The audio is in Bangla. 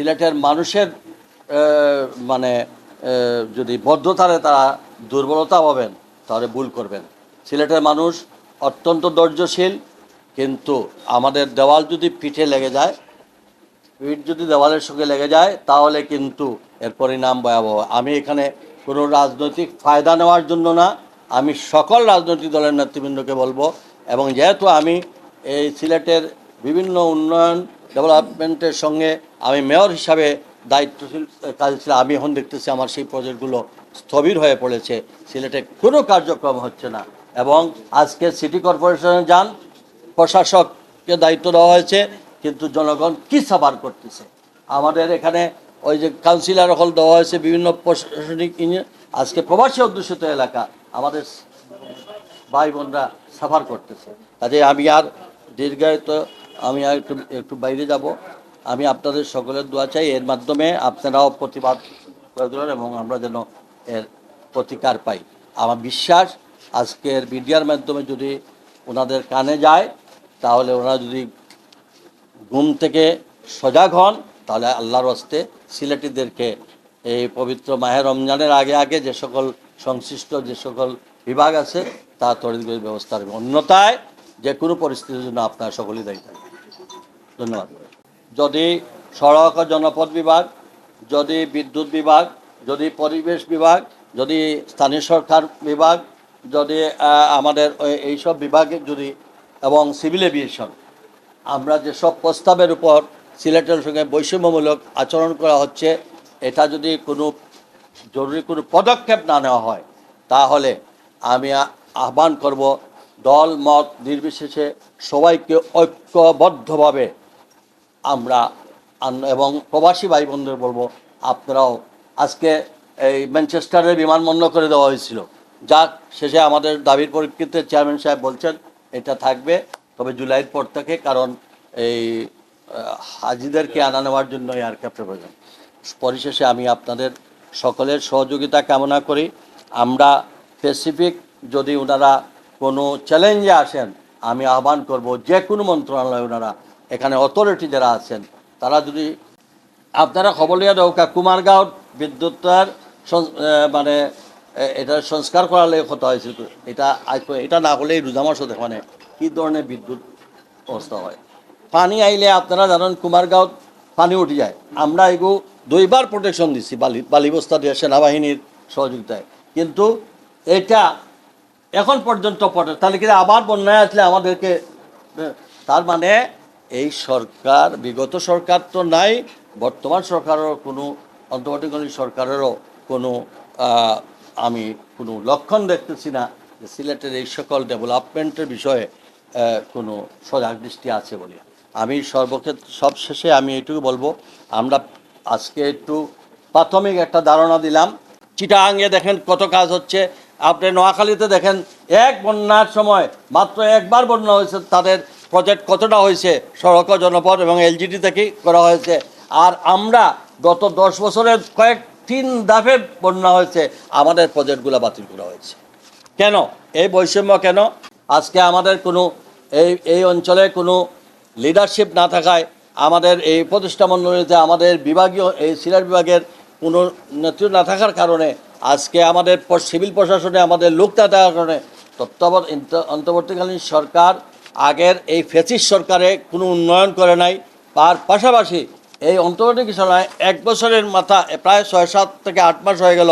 সিলেটের মানুষের মানে যদি বদ্ধতারে তারা দুর্বলতা পাবেন, তাহলে ভুল করবেন। সিলেটের মানুষ অত্যন্ত ধৈর্যশীল, কিন্তু আমাদের দেওয়াল যদি পিঠে লেগে যায়, পিঠ যদি দেওয়ালের সঙ্গে লেগে যায়, তাহলে কিন্তু এর পরিণাম ভয়াবহ। আমি এখানে কোনো রাজনৈতিক ফায়দা নেওয়ার জন্য না, আমি সকল রাজনৈতিক দলের নেতৃবৃন্দকে বলব, এবং যেহেতু আমি এই সিলেটের বিভিন্ন উন্নয়ন ডেভেলপমেন্টের সঙ্গে আমি মেয়র হিসাবে দায়িত্বশীল, কাজ ছিল, আমি এখন দেখতেছি আমার সেই প্রজেক্টগুলো স্থবির হয়ে পড়েছে। সিলেটে কোনো কার্যক্রম হচ্ছে না। এবং আজকে সিটি কর্পোরেশনে যান, প্রশাসককে দায়িত্ব দেওয়া হয়েছে, কিন্তু জনগণ কি সাফার করতেছে? আমাদের এখানে ওই যে কাউন্সিলর হল দেওয়া হয়েছে, বিভিন্ন প্রশাসনিক আজকে প্রবাসী অধ্যুষিত এলাকা, আমাদের ভাই বোনরা সাফার করতেছে। কাজে আমি আর দীর্ঘায়িত আমি একটু একটু বাইরে যাব। আমি আপনাদের সকলের দোয়া চাই। এর মাধ্যমে আপনারাও প্রতিবাদ করে দিলেন এবং আমরা যেন এর প্রতিকার পাই। আমার বিশ্বাস, আজকের মিডিয়ার মাধ্যমে যদি ওনাদের কানে যায়, তাহলে ওনারা যদি ঘুম থেকে সজাগ হন, তাহলে আল্লাহর হস্তে সিলেটিদেরকে এই পবিত্র মাহের রমজানের আগে আগে যে সকল সংশ্লিষ্ট, যে সকল বিভাগ আছে, তা তরিতগতির ব্যবস্থা রাখবে অন্যথায় যে কোনো পরিস্থিতির জন্য আপনারা সকলেই দায়ী থাকবেন। ধন্যবাদ। যদি সড়ক ও জনপথ বিভাগ, যদি বিদ্যুৎ বিভাগ, যদি পরিবেশ বিভাগ, যদি স্থানীয় সরকার বিভাগ, যদি আমাদের এইসব বিভাগে যদি এবং সিভিল এভিয়েশন, আমরা যেসব প্রস্তাবের উপর সিলেটের সঙ্গে বৈষম্যমূলক আচরণ করা হচ্ছে, এটা যদি কোনো জরুরি কোনো পদক্ষেপ না নেওয়া হয়, তাহলে আমি আহ্বান করব দল, মত নির্বিশেষে সবাইকে ঐক্যবদ্ধভাবে আমরা এবং প্রবাসী ভাই বোনদের বলব, আপনারাও আজকে এই ম্যানচেস্টারের বিমানবন্দর করে দেওয়া হয়েছিল। যা শেষে আমাদের দাবির পরিপ্রেক্ষিতে চেয়ারম্যান সাহেব বলছেন, এটা থাকবে, তবে জুলাইয়ের পর থেকে, কারণ এই হাজিদেরকে আনা নেওয়ার জন্য এয়ারক্রাফ্টের প্রয়োজন। পরিশেষে আমি আপনাদের সকলের সহযোগিতা কামনা করি। আমরা স্পেসিফিক যদি ওনারা কোনো চ্যালেঞ্জে আসেন, আমি আহ্বান করব যে কোনো মন্ত্রণালয়ে ওনারা এখানে অথরিটি যারা আছেন তারা যদি আপনারা খবর লিয়া দৌকা কুমারগাঁও আহ, মানে এটা সংস্কার করালে কথা হয়েছিল। এটা এটা না হলেই রোজা মাসও মানে কি ধরনের বিদ্যুৎ অবস্থা হয়। পানি আইলে আপনারা জানেন কুমারগাঁও পানি উঠে যায়। আমরা এগু দুইবার প্রোটেকশন দিছি বালি বালিবস্তা দিয়ে সেনাবাহিনীর সহযোগিতায়। কিন্তু এটা এখন পর্যন্ত পটে তাহলে কিন্তু আবার বন্যায় আসলে আমাদেরকে তার মানে এই সরকার, বিগত সরকার তো নাই, বর্তমান সরকারেরও কোনো, অন্তর্বর্তীকালীন সরকারেরও কোনো আমি কোনো লক্ষণ দেখতেছি না যে সিলেটের এই সকল ডেভেলপমেন্টের বিষয়ে কোনো সজাগ দৃষ্টি আছে বলে। আমি সর্বক্ষেত্রে, সবশেষে আমি এটুকু বলব, আমরা আজকে একটু প্রাথমিক একটা ধারণা দিলাম। চিটাঙ্গে দেখেন কত কাজ হচ্ছে। আপনি নোয়াখালীতে দেখেন, এক বন্যার সময় মাত্র একবার বন্যা হয়েছে তাদের প্রজেক্ট কতটা হয়েছে, সড়ক ও জনপদ এবং এলজিডি থেকে করা হয়েছে? আর আমরা গত দশ বছরের কয়েক তিন দাফে বন্যা হয়েছে, আমাদের প্রজেক্টগুলো বাতিল করা হয়েছে। কেন? এই বৈষম্য কেন? আজকে আমাদের কোনো এই এই অঞ্চলে কোনো লিডারশিপ না থাকায় আমাদের এই প্রতিষ্ঠা মণ্ডলীতে আমাদের বিভাগীয়, এই সিলেট বিভাগের কোনো নেতৃত্ব না থাকার কারণে আজকে আমাদের সিভিল প্রশাসনে আমাদের লোক না থাকার কারণে তত্ত্বাবধ অন্তর্বর্তীকালীন সরকার আগের এই ফেসিস সরকারে কোনো উন্নয়ন করে নাই। তার পাশাপাশি এই অন্তর্বর্তী সরকার এক বছরের মাথা প্রায় ছয় সাত থেকে আট মাস হয়ে গেল।